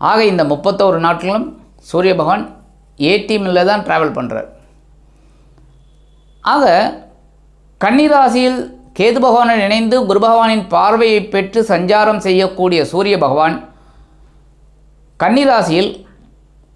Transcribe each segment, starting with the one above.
ஆக இந்த முப்பத்தோரு நாட்களும் சூரிய பகவான் ஏடிஎம்மில் தான் ட்ராவல் பண்ணுறார் ஆக கன்னிராசியில் கேது பகவானுடன் இணைந்து குரு பகவானின் பார்வையை பெற்று சஞ்சாரம் செய்யக்கூடிய சூரிய பகவான் கன்னிராசியில்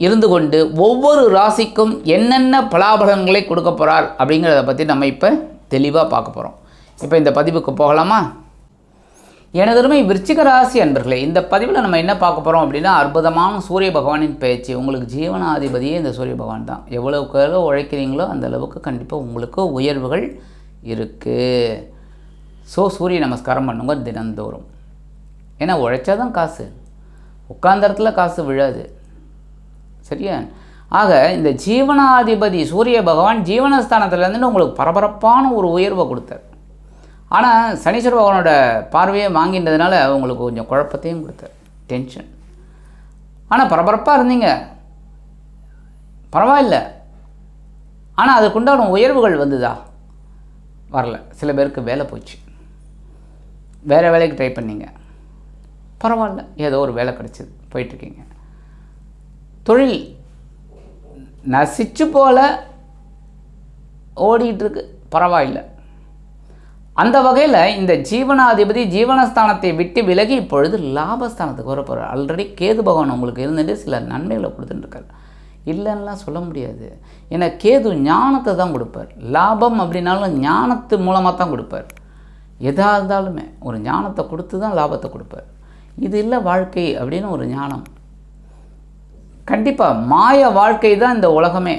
இருந்து கொண்டு ஒவ்வொரு ராசிக்கும் என்னென்ன பலாபலன்களை கொடுக்க போகிறார் அப்படிங்கிறத பற்றி நம்ம இப்போ தெளிவாக பார்க்க போகிறோம் இப்போ இந்த பதிவுக்கு போகலாமா? எனதருமை விருச்சிக ராசி அன்பர்களே இந்த பதிவில் நம்ம என்ன பார்க்க போகிறோம் அப்படின்னா அற்புதமான சூரிய பகவானின் பேச்சு. உங்களுக்கு ஜீவனாதிபதியே இந்த சூரிய பகவான் தான். எவ்வளவுக்கு எவ்வளோ உழைக்கிறீங்களோ அந்த அளவுக்கு கண்டிப்பாக உங்களுக்கு உயர்வுகள் இருக்குது ஸோ சூரிய நமஸ்காரம் பண்ணுங்க தினந்தோறும். ஏன்னா உழைச்சா தான் காசு. உட்கார்ந்த இடத்துல காசு விழாது. சரியா? ஆக இந்த ஜீவனாதிபதி சூரிய பகவான் ஜீவனஸ்தானத்துலேருந்து உங்களுக்கு பரபரப்பான ஒரு உயர்வை கொடுத்தார். ஆனால் சனீஸ்வர பகவானோட பார்வையை வாங்கின்றதுனால உங்களுக்கு கொஞ்சம் குழப்பத்தையும் கொடுத்தார். டென்ஷன் ஆனால் பரபரப்பாக இருந்தீங்க. பரவாயில்ல. ஆனால் அதுக்குண்டான உயர்வுகள் வந்துதா? வரல. சில பேருக்கு வேலை போச்சு. வேறு வேலைக்கு ட்ரை பண்ணீங்க. பரவாயில்ல. ஏதோ ஒரு வேலை கிடச்சிது. போயிட்டுருக்கீங்க. தொழில் நசிச்சு போல ஓடிக்கிட்டு இருக்கு. பரவாயில்லை. அந்த வகையில் இந்த ஜீவனாதிபதி ஜீவனஸ்தானத்தை விட்டு விலகி இப்பொழுது லாபஸ்தானத்துக்கு வரப்போகிறார் ஆல்ரெடி கேது பகவான் உங்களுக்கு இருந்துட்டு சில நன்மைகளை கொடுத்துட்டுருக்கார். இல்லைன்னா சொல்ல முடியாது. ஏன்னா கேது ஞானத்தை தான் கொடுப்பார். லாபம் அப்படின்னாலும் ஞானத்து மூலமாக தான் கொடுப்பார். எதாக இருந்தாலுமே ஒரு ஞானத்தை கொடுத்து தான் லாபத்தை கொடுப்பார். இது இல்லை வாழ்க்கை அப்படின்னு ஒரு ஞானம். கண்டிப்பாக மாய வாழ்க்கை தான் இந்த உலகமே.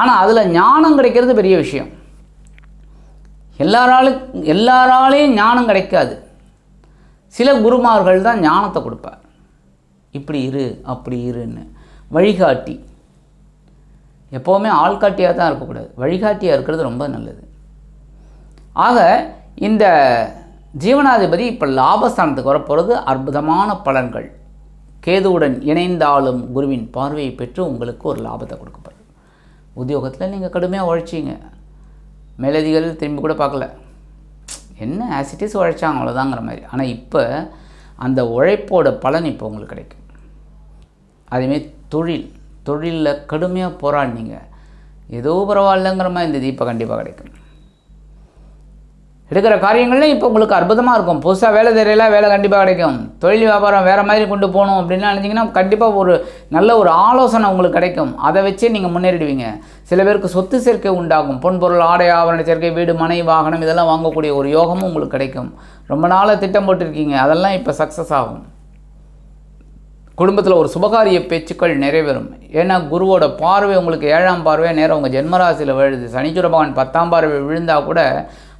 ஆனால் அதில் ஞானம் கிடைக்கிறது பெரிய விஷயம். எல்லாராலும் எல்லாராலேயும் ஞானம் கிடைக்காது. சில குருமார்கள் தான் ஞானத்தை கொடுப்பார். இப்படி இரு அப்படி இருன்னு. வழிகாட்டி. எப்போவுமே ஆள்காட்டியாக தான் இருக்கக்கூடாது. வழிகாட்டியாக இருக்கிறது ரொம்ப நல்லது. ஆக இந்த ஜீவனாதிபதி இப்போ லாபஸ்தானத்துக்கு வரப்போகிறது அற்புதமான பலன்கள். கேதுவுடன் இணைந்தாலும் குருவின் பார்வையை பெற்று உங்களுக்கு ஒரு லாபத்தை கொடுக்கப்படுது உத்தியோகத்தில் நீங்கள் கடுமையாக உழைச்சிங்க. மேலதிகாரிகள் திரும்பி கூட பார்க்கல. என்ன ஆசிட்டிஸ் உழைச்சாங்க அவ்வளோதாங்கிற மாதிரி. ஆனால் இப்போ அந்த உழைப்போட பலன் இப்போ உங்களுக்கு கிடைக்கும். அதேமாரி தொழில் தொழிலில் கடுமையாக போராடினீங்க. ஏதோ பரவாயில்லைங்கிற மாதிரி இந்த தீபம் கண்டிப்பாக கிடைக்கும். எடுக்கிற காரியங்கள்லாம் இப்போ உங்களுக்கு அற்புதமாக இருக்கும். புதுசாக வேலை தெரியலாம் வேலை கண்டிப்பாக கிடைக்கும். தொழில் வியாபாரம் வேறு மாதிரி கொண்டு போகணும் அப்படின்னு நினச்சிங்கன்னா கண்டிப்பாக ஒரு நல்ல ஒரு ஆலோசனை உங்களுக்கு கிடைக்கும். அதை வச்சே நீங்கள் முன்னேறிடுவீங்க. சில பேருக்கு சொத்து சேர்க்கை உண்டாகும். பொன்பொருள் ஆடை ஆவரண சேர்க்கை வீடு மனை வாகனம் இதெல்லாம் வாங்கக்கூடிய ஒரு யோகமும் உங்களுக்கு கிடைக்கும். ரொம்ப நாளாக திட்டம் போட்டிருக்கீங்க. அதெல்லாம் இப்போ சக்ஸஸ் ஆகும். குடும்பத்தில் ஒரு சுபகாரிய பேச்சுக்கள் நிறைவேறும். ஏன்னா குருவோட பார்வை உங்களுக்கு ஏழாம் பார்வை நேரம் உங்கள் ஜென்மராசியில் விழுது. சனிச்சுர பகவான் பத்தாம் பார்வை விழுந்தால் கூட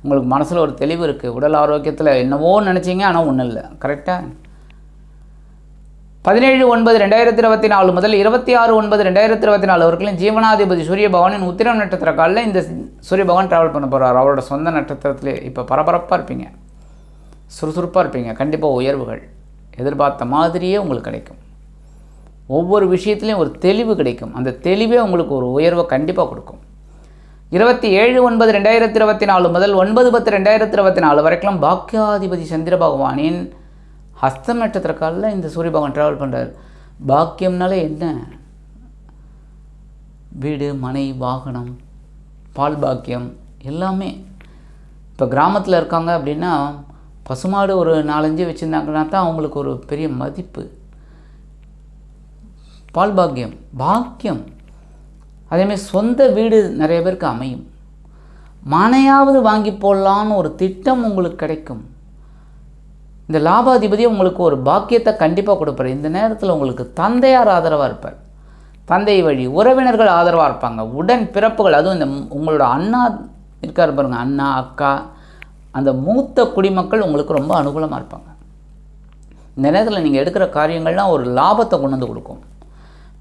உங்களுக்கு மனசில் ஒரு தெளிவு இருக்குது உடல் ஆரோக்கியத்தில் என்னவோ நினச்சிங்க ஆனால் ஒன்றும் இல்லை. கரெக்டாக பதினேழு ஒன்பது ரெண்டாயிரத்தி இருபத்தி நாலு முதல் இருபத்தி ஆறு ஒன்பது ரெண்டாயிரத்தி இருபத்தி நாலு வரைக்கும் ஜீவனாதிபதி சூரிய பகவானின் உத்திரம் நட்சத்திர காலில் இந்த சூரிய பகவான் ட்ராவல் பண்ண போகிறார் அவரோட சொந்த நட்சத்திரத்திலே இப்போ பரபரப்பாக இருப்பீங்க. சுறுசுறுப்பாக இருப்பீங்க. கண்டிப்பாக உயர்வுகள் எதிர்பார்த்த மாதிரியே உங்களுக்கு கிடைக்கும். ஒவ்வொரு விஷயத்துலையும் ஒரு தெளிவு கிடைக்கும். அந்த தெளிவே உங்களுக்கு ஒரு உயர்வை கண்டிப்பாக கொடுக்கும். இருபத்தி ஏழு ஒன்பது ரெண்டாயிரத்தி இருபத்தி நாலு முதல் ஒன்பது பத்து ரெண்டாயிரத்தி இருபத்தி நாலு வரைக்கும் பாக்கியாதிபதி சந்திர பகவானின் ஹஸ்தம் நட்சத்திரக்காலில் இந்த சூரிய பகவான் ட்ராவல் பண்ணுறார் பாக்கியம்னாலே என்ன? வீடு மனை வாகனம் பால் பாக்கியம் எல்லாமே. இப்போ கிராமத்தில் இருக்காங்க அப்படின்னா பசுமாடு ஒரு நாலஞ்சு வச்சுருந்தாங்கன்னா தான் அவங்களுக்கு ஒரு பெரிய மதிப்பு. பால் பாக்கியம் பாக்கியம். அதேமாதிரி சொந்த வீடு நிறைய பேருக்கு அமையும். மனையாவது வாங்கி போடலான்னு ஒரு திட்டம் உங்களுக்கு கிடைக்கும். இந்த லாபாதிபதி உங்களுக்கு ஒரு பாக்கியத்தை கண்டிப்பாக கொடுப்பார். இந்த நேரத்தில் உங்களுக்கு தந்தையார் ஆதரவாக இருப்பார். தந்தை வழி உறவினர்கள் ஆதரவாக இருப்பாங்க. உடன் பிறப்புகள் அதுவும் இந்த உங்களோட அண்ணா இருக்கார் பாருங்கள் அண்ணா அக்கா அந்த மூத்த குடிமக்கள் உங்களுக்கு ரொம்ப அனுகூலமாக இருப்பாங்க. இந்த நேரத்தில் நீங்கள் எடுக்கிற காரியங்கள்லாம் ஒரு லாபத்தை கொண்டு வந்து கொடுக்கும்.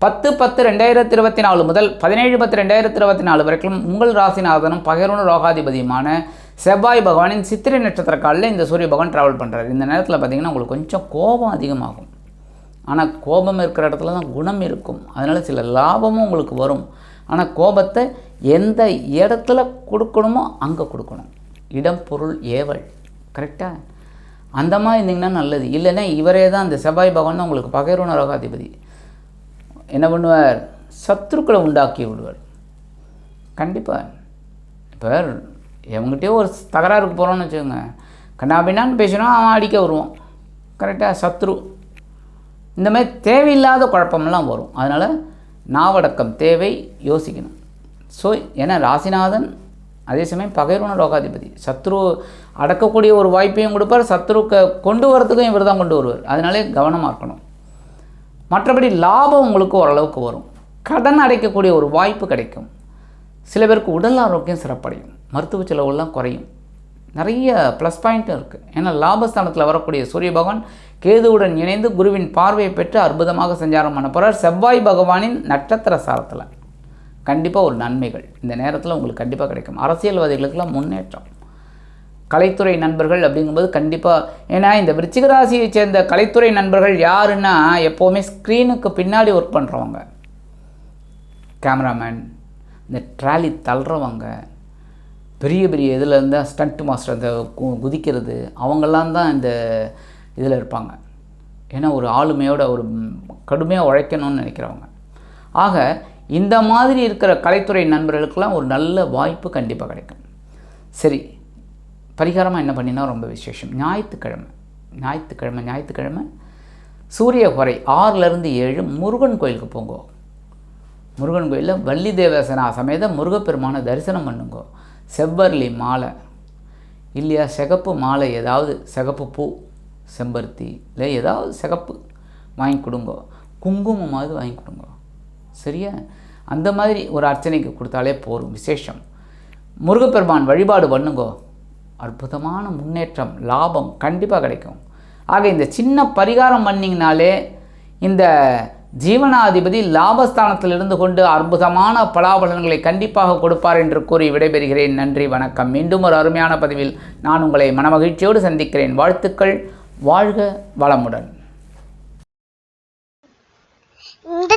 பத்து பத்து ரெண்டாயிரத்தி இருபத்தி நாலு முதல் பதினேழு பத்து ரெண்டாயிரத்தி இருபத்தி நாலு வரைக்கும் உங்கள் ராசிநாதனும் பகிர்வு ரோகாதிபதியுமான செவ்வாய் பகவானின் சித்திரை நட்சத்திர காலில் இந்த சூரிய பகவான் ட்ராவல் பண்ணுறாரு இந்த நேரத்தில் பார்த்தீங்கன்னா உங்களுக்கு கொஞ்சம் கோபம் அதிகமாகும். ஆனால் கோபம் இருக்கிற இடத்துல தான் குணம் இருக்கும். அதனால் சில லாபமும் உங்களுக்கு வரும். ஆனால் கோபத்தை எந்த இடத்துல கொடுக்கணுமோ அங்கே கொடுக்கணும். இடம் பொருள் ஏவல். கரெக்டாக அந்த மாதிரி இருந்தீங்கன்னா நல்லது. இல்லைன்னா இவரே தான் அந்த செவ்வாய் பகவான் தான் உங்களுக்கு பகைரோன ரோகாதிபதி என்ன பண்ணுவார்? சத்துருக்களை உண்டாக்கி விடுவார். கண்டிப்பாக இப்போ எவங்ககிட்டயோ ஒரு தகராறுக்கு போகிறோன்னு வச்சுக்கோங்க. கண்ணாபின்னான்னு பேசினா அவன் அடிக்க வருவான். கரெக்டாக சத்ரு. இந்த மாதிரி தேவையில்லாத குழப்பமெல்லாம் வரும். அதனால் நாவடக்கம் தேவை யோசிக்கணும். ஸோ ஏன்னா ராசிநாதன் அதே சமயம் பகைரோன லோகாதிபதி. சத்ரு அடக்கக்கூடிய ஒரு வாய்ப்பையும் கொடுப்பார். சத்ருக்க கொண்டு வரத்துக்கும் இவர் தான் கொண்டு வருவார். அதனாலே கவனமாக இருக்கணும். மற்றபடி லாபம் உங்களுக்கு ஓரளவுக்கு வரும். கடன் அடைக்கக்கூடிய ஒரு வாய்ப்பு கிடைக்கும். சில பேருக்கு உடல் ஆரோக்கியம் சிறப்படையும். மருத்துவ செலவுலாம் குறையும். நிறைய ப்ளஸ் பாயிண்ட்டும் இருக்குது ஏன்னா லாபஸ்தானத்தில் வரக்கூடிய சூரிய பகவான் கேதுவுடன் இணைந்து குருவின் பார்வையை பெற்று அற்புதமாக சஞ்சாரம் பண்ண போகிறார் செவ்வாய் பகவானின் நட்சத்திர சாரத்தில். கண்டிப்பாக ஒரு நன்மைகள். இந்த நேரத்தில் உங்களுக்கு கண்டிப்பாக கிடைக்கும். அரசியல்வாதிகளுக்கெல்லாம் முன்னேற்றம். கலைத்துறை நண்பர்கள் அப்படிங்கும்போது கண்டிப்பாக ஏன்னா இந்த விருச்சிக ராசியை சேர்ந்த கலைத்துறை நண்பர்கள் யாருன்னா எப்போவுமே ஸ்க்ரீனுக்கு பின்னாடி ஒர்க் பண்ணுறவங்க கேமராமேன் இந்த ட்ராலி தள்ளுறவங்க பெரிய பெரிய இதில் இருந்தால் ஸ்டண்ட் மாஸ்டர் அந்த கு- குதிக்கிறது அவங்கெல்லாம் தான் இந்த இதில் இருப்பாங்க. ஏன்னா ஒரு ஆளுமையோட ஒரு கடுமையாக உழைக்கணும்னு நினைக்கிறவங்க. ஆக இந்த மாதிரி இருக்கிற கலைத்துறை நண்பர்களுக்கெல்லாம் ஒரு நல்ல வாய்ப்பு கண்டிப்பாக கிடைக்கும். சரி பரிகாரமாக என்ன பண்ணினா ரொம்ப விசேஷம். ஞாயிற்றுக்கிழமை. ஞாயிற்றுக்கிழமை ஞாயிற்றுக்கிழமை. சூரிய குறை ஆறுலேருந்து ஏழு முருகன் கோயிலுக்கு போங்கோ. முருகன் கோயிலில் வள்ளி தேவசனா சமேத முருகப்பெருமானை தரிசனம் பண்ணுங்கோ. செவ்வரளி மாலை. இல்லையா சிகப்பு மாலை ஏதாவது சிகப்பு பூ செம்பருத்தி இல்லை ஏதாவது சிகப்பு வாங்கி கொடுங்கோ. குங்குமமாவது வாங்கி கொடுங்கோ. சரியா? அந்த மாதிரி ஒரு அர்ச்சனைக்கு கொடுத்தாலே போதும். விசேஷம். முருகப்பெருமான் வழிபாடு பண்ணுங்கோ. அற்புதமான முன்னேற்றம் லாபம் கண்டிப்பாக கிடைக்கும். ஆக இந்த சின்ன பரிகாரம் பண்ணிங்கனாலே இந்த ஜீவனாதிபதி லாபஸ்தானத்தில் இருந்து கொண்டு அற்புதமான பலாபலன்களை கண்டிப்பாக கொடுப்பார் என்று கூறி விடைபெறுகிறேன். நன்றி வணக்கம். மீண்டும் ஒரு அருமையான பதிவில் நான் உங்களை மனமகிழ்ச்சியோடு சந்திக்கிறேன். வாழ்த்துக்கள். வாழ்க வளமுடன் இந்த